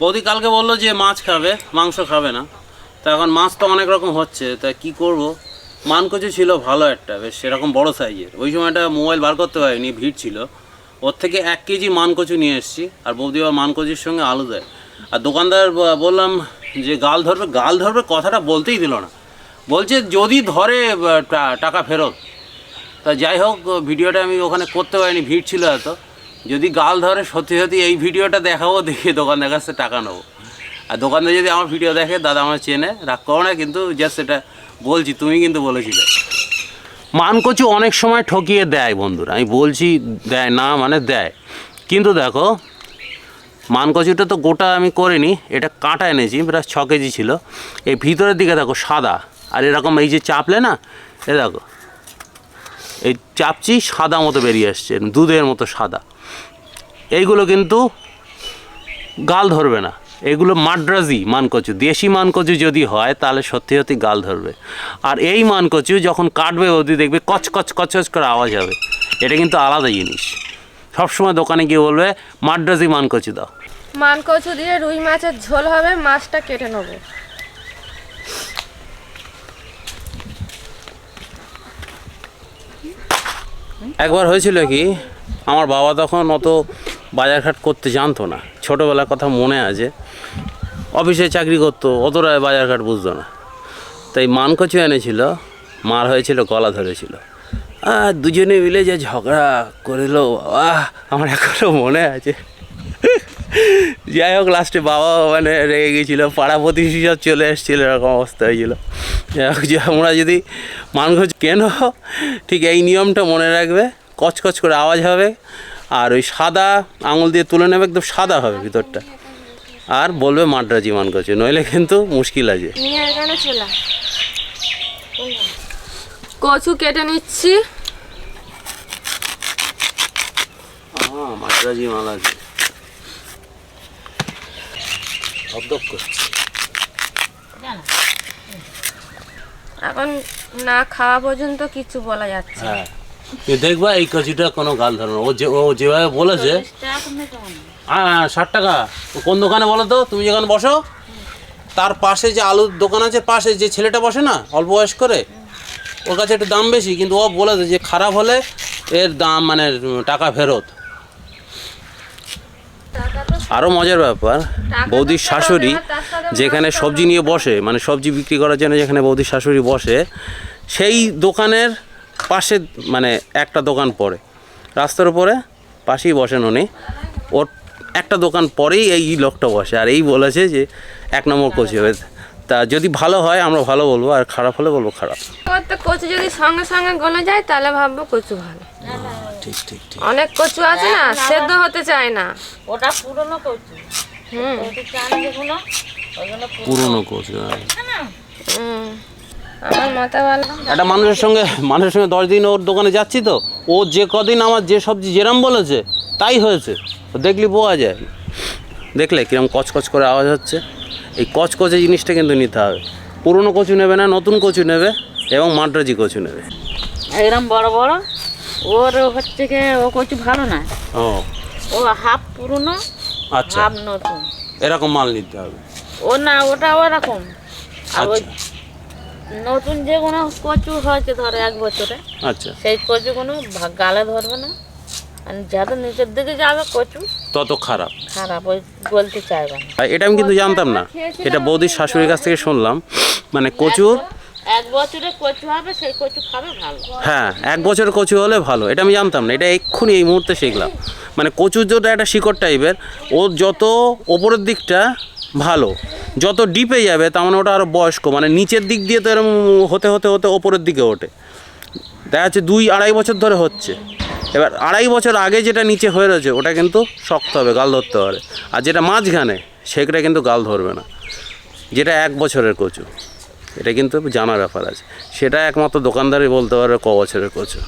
বৌদি কালকে বলল যে মাছ খাবে, মাংস খাবে না। তা এখন মাছ তো অনেক রকম হচ্ছে, তা কি করব? মানকচু ছিল ভালো একটা, বেশ সেরকম বড় সাইজের। ওই সময়টা মোবাইল বার করতে পারিনি, ভিড় ছিল। ওর থেকে এক কেজি মানকচু নিয়ে এসেছি, আর বৌদি আবার মানকচুর সঙ্গে আলু দেয়। আর দোকানদার বললাম যে গাল ধরবে গাল ধরবে কথাটা বলতেই দিল না। বলছে যদি ধরে টাকা ফেরত। তা যাই হোক, ভিডিওটা আমি ওখানে করতে পারিনি, ভিড় ছিল এত। যদি গাল ধরে সত্যি সত্যি এই ভিডিওটা দেখাবো, দেখে দোকানদার কাছে টাকা নেব। আর দোকানদার যদি আমার ভিডিও দেখে, দাদা আমার চেনে, রাগ করো না, কিন্তু জাস্ট এটা বলছি, তুমি কিন্তু বলেছিলে। মানকচু অনেক সময় ঠকিয়ে দেয় বন্ধুরা, আমি বলছি দেয় না মানে দেয়। কিন্তু দেখো, মানকচুটা তো গোটা আমি করিনি, এটা কাঁটা এনেছি, প্রায় ছ কেজি ছিল। এই ভিতরের দিকে দেখো, সাদা। আর এরকম এই যে চাপলে না, এ দেখো, এই চাপচি সাদা মতো বেরিয়ে আসছে, দুধের মতো সাদা। এইগুলো কিন্তু গাল ধরবে না। এগুলো মাদ্রাজি মানকচু। দেশি মানকচু যদি হয় তাহলে সত্যি সত্যি গাল ধরবে। আর এই মানকচু যখন কাটবে ওদি দেখবে কচ কচ কচ কচ করে আওয়াজ হবে। এটা কিন্তু আলাদা জিনিস। সবসময় দোকানে গিয়ে বলবে মাদ্রাজি মানকচু দাও। মান কচু দিয়ে রুই মাছের ঝোল হবে মাছটা কেটে নেব। একবার হয়েছিল কি আমার বাবা তখন অত বাজারঘাট করতে জানতো না। ছোটোবেলার কথা মনে আছে। অফিসে চাকরি করতো, অতটা বাজারঘাট বুঝতো না। তাই মানকচু এনেছিল, মার হয়েছিল, গলা ধরেছিল। আর দুজনে মিলে যে ঝগড়া করিল বাবা আমার এখনও মনে আছে। যাই হোক, লাস্টে বাবা মানে রেগে গেছিল, পাড়া প্রতিবেশী সব চলে এসেছিল, এরকম অবস্থা হয়েছিল। যে আমরা যদি মানগজ কেন, ঠিক এই নিয়মটা মনে রাখবে, কচকচ করে আওয়াজ হবে। আর ওই সাদা আঙুল দিয়ে তুলে নেবে একদম সাদা হবে ভিতরটা। আর বলবে মাদ্রাজি করছে নইলে কিন্তু মুশকিল আছে। কচু কেটে নিচ্ছি। মাদ্রাজি মাল আছে। এখন না খাওয়া পর্যন্ত কিছু বলা যাচ্ছে হ্যাঁ। দেখবা এই কচিটা কোনো গাল ধরে ও যে ও যেভাবে বলেছে হ্যাঁ ষাট টাকা। কোন দোকানে বলো তো? তুমি যেখানে বসো, তার পাশে যে আলুর দোকান আছে, পাশে যে ছেলেটা বসে না, অল্প বয়স করে ওর কাছে একটু দাম বেশি, কিন্তু ও বলেছে যে খারাপ হলে এর দাম মানে টাকা ফেরত। আরও মজার ব্যাপার, বৌদির শাশুড়ি যেখানে সবজি নিয়ে বসে মানে সবজি বিক্রি করার জন্য যেখানে বৌদির শাশুড়ি বসে, সেই দোকানের পাশে মানে একটা দোকান পড়ে। রাস্তার উপরে পাশেই বসেন উনি। ওর একটা দোকান পরেই এই লোকটা বসে। আর এই বলেছে যে এক নম্বর কচি হবে তা যদি ভালো হয় আমরা ভালো বলব আর খারাপ হলে বলব খারাপ। তো কচু যদি সঙ্গে সঙ্গে গলে যায় তাহলে ভাববো কচু ভালো। ঠিক ঠিক ঠিক। অনেক কচু আছে না সেদ্ধ হতে চায় না। ওটা পুরনো কচু। হুম। পুরনো কচি হ্যাঁ। হুম। আমার মাথা ভালো একটা মানুষের সঙ্গে মানুষের সঙ্গে দশ দিন ওর দোকানে যাচ্ছি তো ও যে কদিন আমার যে সবজি যেরাম বলেছে তাই হয়েছে। ও দেখলি বোয়া যায়। দেখলে কিরম কচকচ করে আওয়াজ হচ্ছে। এই কচকচে জিনিসটা কিন্তু নিতে হবে। পুরনো কচু নেবে না নতুন কচু নেবে এবং মাদ্রাজি কচু নেবে। এরম বড় বড়? ওর হচ্ছে কি ও কচু ভালো না। ও। ও হাফ পুরনো আচ্ছা। হাফ নতুন। এরকম মাল নিতে হবে। ও না ওটা ওরকম আর ওই আচ্ছা যে কোনো কচু হয়েছে ধরো এক বছরে আচ্ছা। সেই কচুগুলো কোনো গালে ধরবে না। আর যত নিচের দিকে যাবে কচু তত খারাপ। খারাপ ওই গলতে চাইবে না। এটা আমি কিন্তু জানতাম না। এটা বৌদির শাশুড়ির কাছ থেকে শুনলাম। মানে কচুর এক বছরে কচু হবে সেই কচু খাবে ভালো। হ্যাঁ এক বছর কচু হলে ভালো। এটা আমি জানতাম না। এটা এক্ষুনি এই মুহূর্তে শিখলাম। মানে কচুর যেটা একটা শিকড় টাইপের ও যত ওপরের দিকটা ভালো যত ডিপে যাবে, তার মানে ওটা আরও বয়স্ক। মানে নিচের দিক দিয়ে তো এরকম হতে হতে হতে ওপরের দিকে ওঠে। দেখা যাচ্ছে দুই আড়াই বছর ধরে হচ্ছে। এবার আড়াই বছর আগে যেটা নিচে হয়ে রয়েছে, ওটা কিন্তু শক্ত হবে, গাল ধরতে পারে আর যেটা মাঝখানে, সেটা কিন্তু গাল ধরবে না। যেটা এক বছরের কচু। এটা কিন্তু জানার ব্যাপার আছে। সেটা একমাত্র দোকানদারই বলতে পারবে ক বছরের কচু।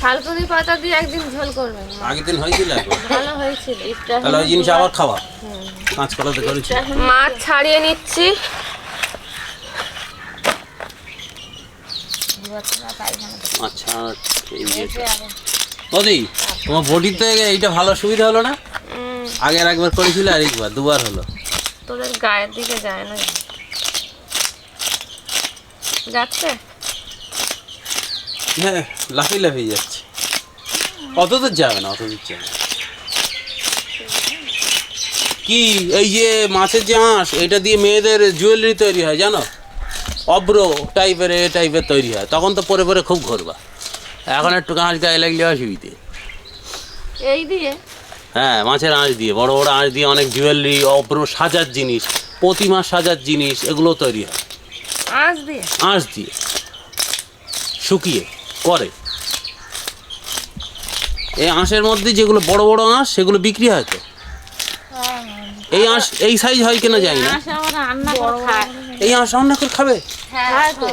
থালকুনি পাতা দিয়ে একদিন ঝোল করবেন। আগের দিন হয়েছিল ভালো হয়েছিল তাহলে ওই জিনিস আবার খাওয়া। কাঁচকলাতে করেছি। মাছ ছাড়িয়ে নিচ্ছি। আচ্ছা বদি তোমার বডিতে এইটা ভালো সুবিধা হলো না? আগের একবার করেছিল আর একবার দুবার হলো। তোদের গায়ের দিকে যায় না। যাচ্ছে? হ্যাঁ লাফিয়ে লাফিয়ে যাচ্ছে। অত দূর যাবে না অত দূর যাবে। কি এই যে মাছের যে আঁশ এটা দিয়ে মেয়েদের জুয়েলারি তৈরি হয় জানো? অব্র টাইপের এ টাইপের তৈরি হয়। তখন তো পরে পরে খুব ঘুরবা। এখন একটু আঁশ গায়ে লাগলে অসুবিধে। এই দিয়ে? হ্যাঁ মাছের আঁশ দিয়ে বড় বড় আঁশ দিয়ে অনেক জুয়েলারি অব্র সাজার জিনিস প্রতিমা সাজার জিনিস এগুলো তৈরি হয়। আঁচ দিয়ে? আঁশ দিয়ে। শুকিয়ে করে। এই আঁশের মধ্যে যেগুলো বড় বড় আঁশ সেগুলো বিক্রি হয় তো? এই আঁশ এই সাইজ হয় কিনা জানি না। এই আঁশ রান্না করে খাবে? তো।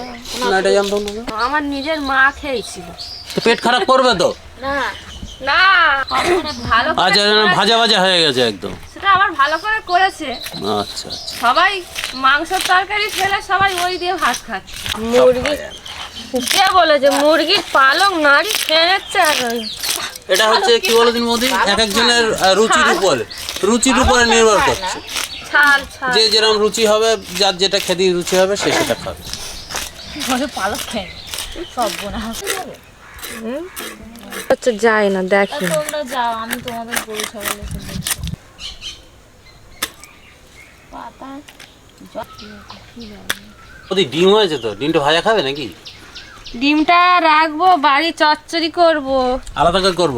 না এটা জানতাম না আমার নিজের মা খেয়েছিল। তো পেট খারাপ করবে তো? না। না ভালো আচ্ছা ভাজা ভাজা হয়ে গেছে একদম। সেটা আবার ভালো করে করেছে। আচ্ছা আচ্ছা। সবাই মাংসের তরকারি ফেলে সবাই ওই দিয়ে ভাত খাচ্ছে। মুরগি কে বলেছে? মুরগির পালং নাড়ি খেয়ে নিচ্ছে আর এটা হচ্ছে কি বলো দিন মোদি? এক একজনের রুচির উপরে। রুচির উপরে নির্ভর করছে। যে যেরকম রুচি হবে যার যেটা খেতে রুচি হবে সে সেটা খাবে। পালক খেয়ে সব বোনা। হচ্ছে যায় না দেখি। তোমরা যাও আমি তোমাদের গরু ছাগল পাতা। ওদি ডিম হয়েছে তো? ডিমটা ভাজা খাবে নাকি? ডিমটা রাখব বাড়ি চচ্চড়ি করব। আলাদা করে করব?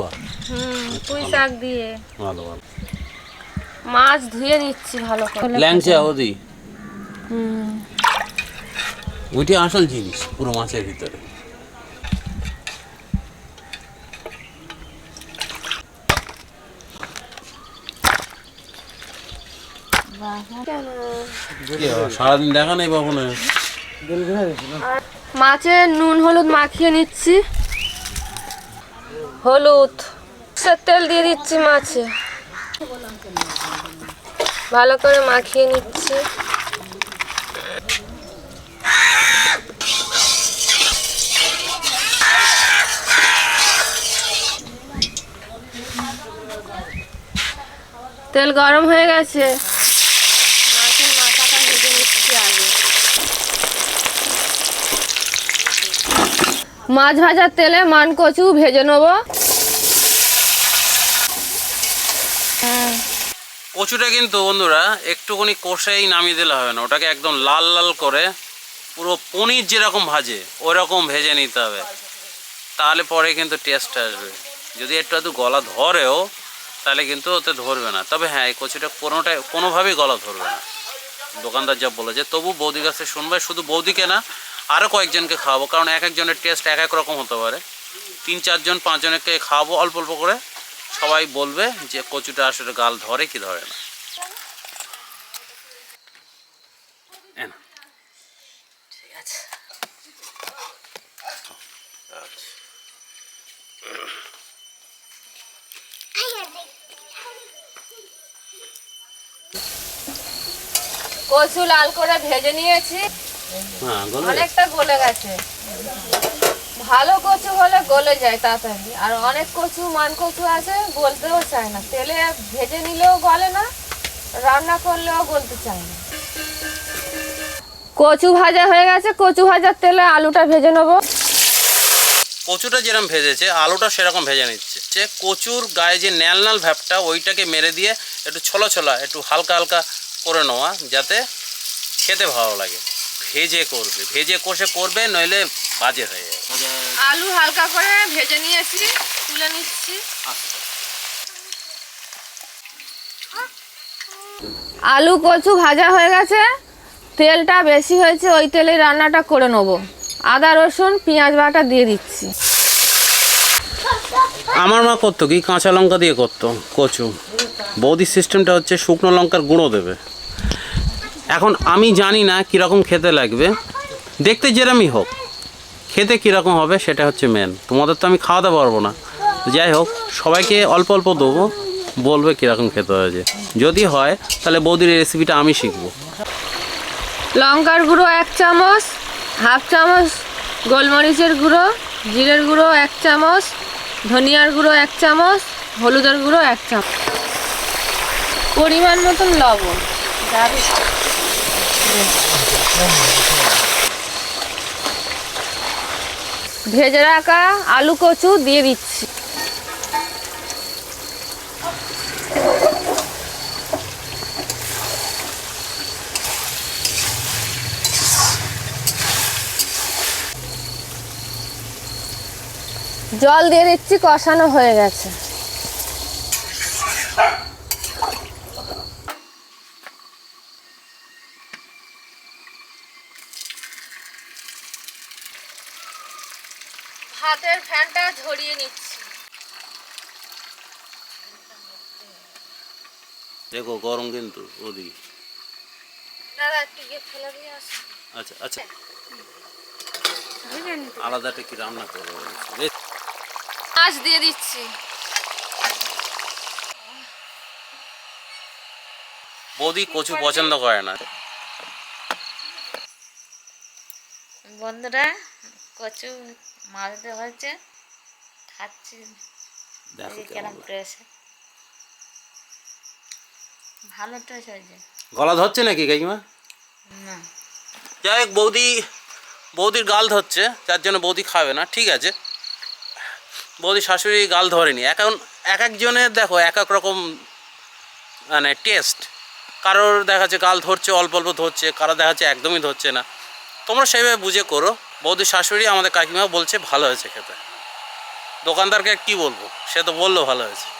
হুম পুঁই শাক দিয়ে। ভালো ভালো। মাছ ধুয়ে নিচ্ছি ভালো করে। ল্যাংচা ওদি? হুম। ওইটি আসল জিনিস পুরো মাছের ভিতরে। সারাদিন দেখা নেই কখনো? মাছে নুন, হলুদ মাখিয়ে নিচ্ছি। হলুদ। তেল দিয়ে দিচ্ছি মাছে। ভালো করে মাখিয়ে নিচ্ছি। তেল গরম হয়ে গেছে মাছের মাথাটা ভেজে নিচ্ছি আগে মাছ ভাজার তেলে মান কচু ভেজে নেব। কচুটা কিন্তু বন্ধুরা একটুখানি কষেই নামিয়ে দিলে হবে না। ওটাকে একদম লাল লাল করে পুরো পনির যেরকম ভাজে, ওরকম ভেজে নিতে হবে। তাহলে পরে কিন্তু টেস্ট আসবে। যদি একটু একটু গলা ধরেও, তাহলে কিন্তু ওতে ধরবে না। তবে হ্যাঁ এই কচুটা কোনোটাই, কোনোভাবেই গলা ধরবে না। দোকানদার যা বলেছে, তবু বৌদি কাছে শুনবে, শুধু বৌদিকে না আরও কয়েকজনকে খাওয়াবো, কারণ এক একজনের টেস্ট এক এক রকম হতে পারে। তিন চারজন, পাঁচজনকে খাওয়াবো, অল্প অল্প করে। সবাই বলবে যে কচুটা আসলে গাল ধরে কি ধরে না। কচু লাল করে ভেজে নিয়েছি। হ্যাঁ অনেকটা গলে গেছে। ভালো কচু হলে গলে যায় তাড়াতাড়ি। আর অনেক কচু মান কচু আছে গলতেও চায় না। তেলে ভেজে নিলেও গলে না রান্না করলেও গলতে চায় না। কচু ভাজা হয়ে গেছে কচু ভাজার তেলে আলুটা ভেজে নেব। কচুটা যেরকম ভেজেছে আলুটা সেরকম ভেজে নিচ্ছে। যে কচুর গায়ে যে ন্যাল নাল ভ্যাপটা ওইটাকে মেরে দিয়ে একটু ছলা ছলা একটু হালকা হালকা করে নেওয়া যাতে খেতে ভালো লাগে। ভেজে করবে। ভেজে কষে করবে নইলে বাজে হয়ে যাবে। আলু হালকা করে ভেজে নিয়েছি তুলে নিচ্ছি। আলু কচু ভাজা হয়ে গেছে। তেলটা বেশি হয়েছে ওই তেলে রান্নাটা করে নেব। আদা রসুন পেঁয়াজ বাটা দিয়ে দিচ্ছি। আমার মা করতো কি কাঁচা লঙ্কা দিয়ে করতো কচু। বৌদির সিস্টেমটা হচ্ছে শুকনো লঙ্কার গুঁড়ো দেবে। এখন আমি জানি না কীরকম খেতে লাগবে। দেখতে যেরমই হোক, খেতে কীরকম হবে সেটা হচ্ছে মেন তোমাদের তো আমি খাওয়াতে পারব না। যাই হোক, সবাইকে অল্প অল্প দেবো, বলবে কীরকম খেতে হয়েছে। যদি হয়, তাহলে বৌদির রেসিপিটা আমি শিখব। লঙ্কার গুঁড়ো এক চামচ, হাফ চামচ গোলমরিচের গুঁড়ো, জিরের গুঁড়ো এক চামচ, ধনিয়ার গুঁড়ো এক চামচ, হলুদের গুঁড়ো এক চামচ। পরিমাণ মতন লবণ যাবে ভেজে রাখা আলু কচু দিয়ে দিচ্ছি। জল দিয়ে দিচ্ছি কষানো হয়ে গেছে। ভাতের ফ্যানটা ঝরিয়ে নিচ্ছি। দেখো গরম কিন্তু ওদিকে। দাদা একটু গিয়ে ফেলে দিয়ে আসো। আচ্ছা আচ্ছা। আলাদাটা কি রান্না করব। মাছ দিয়ে দিচ্ছি। বৌদি কচু পছন্দ করে না। বন্ধুরা কচু দেওয়া হচ্ছে খাচ্ছি। কেমন টেস্ট ভালো টেস্ট হয়েছে গলা ধরছে নাকি কাকিমা? না। যাই হোক বৌদি বৌদির গাল ধরছে যার জন্য বৌদি খাবে না ঠিক আছে। বৌদি শাশুড়ি গাল ধরেনি। এখন এক একজনের দেখো এক এক রকম মানে টেস্ট কারোর দেখা যাচ্ছে গাল ধরছে অল্প অল্প ধরছে কারও দেখা যাচ্ছে একদমই ধরছে না। তোমরা সেইভাবে বুঝে করো। বৌদির শাশুড়ি আমাদের কাকিমা বলছে ভালো হয়েছে খেতে। দোকানদারকে কি বলব? সে তো বলল ভালো হয়েছে।